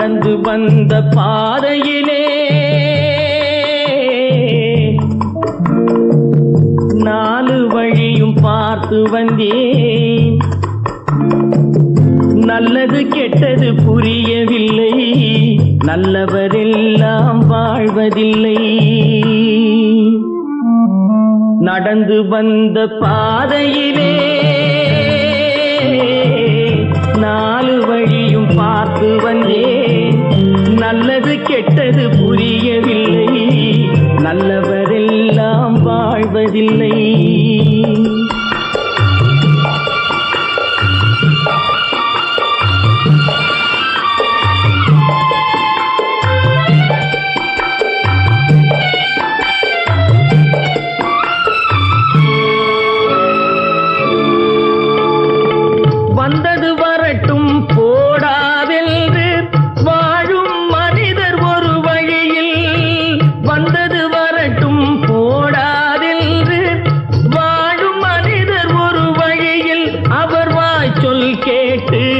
நடந்து வந்த பாதையிலே நாலு வழியும் பார்த்து வந்தேன். நல்லது கெட்டது புரியவில்லை. நல்லவரெல்லாம் வாழ்வதில்லை. நடந்து வந்த பாதையிலே நாலு வழியும் பார்த்து வந்தேன். கெட்டது புரியவில்லை. நல்லவரெல்லாம் வாழ்வதில்லை.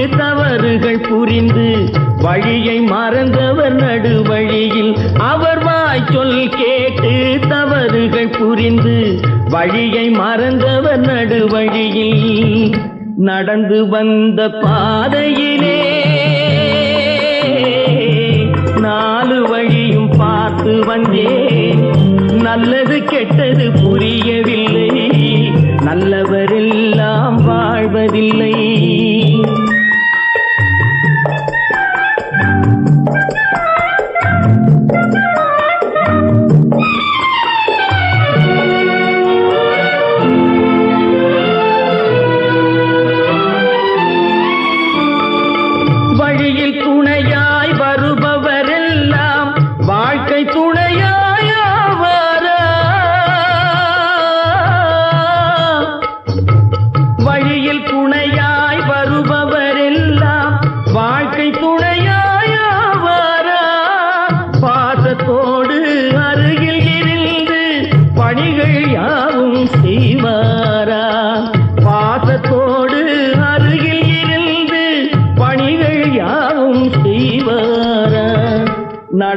தவறுகள் புரிந்து வழியை மறந்தவர் நடுவழியில் அவர் வாய் சொல் கேட்டு தவறுகள் புரிந்து வழியை மறந்தவர் நடுவழியில் நடந்து வந்த பாதையிலே நாலு வழியும் பார்த்து வந்தேன். நல்லது கெட்டது புரியவில்லை. நல்லவரெல்லாம் வாழ்வதில்லை.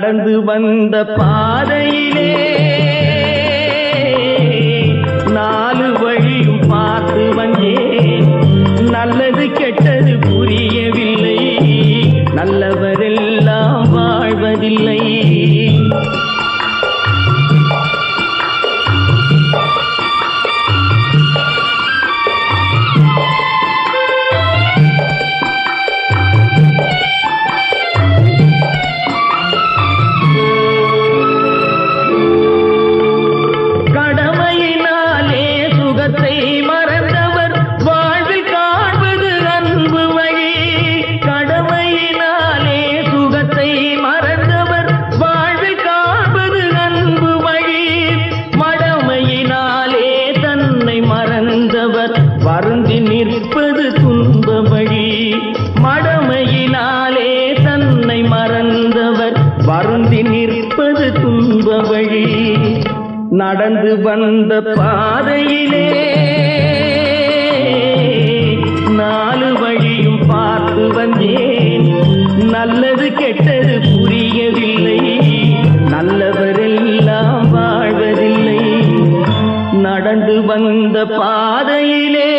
நடந்து வந்த பாதையிலே நாலு வழியும் பார்த்து வந்தேன். நல்லது கெட்டது புரியவில்லை. நல்லவரெல்லாம் வாழ்வதில்லை. நிற்பது துன்ப வழி நடந்து வந்த பாதையிலே. நாலு வழியும் பார்த்து வந்தேன். நல்லது கெட்டது புரியவில்லை. நல்லவரெல்லாம் வாழ்வதில்லை. நடந்து வந்த பாதையிலே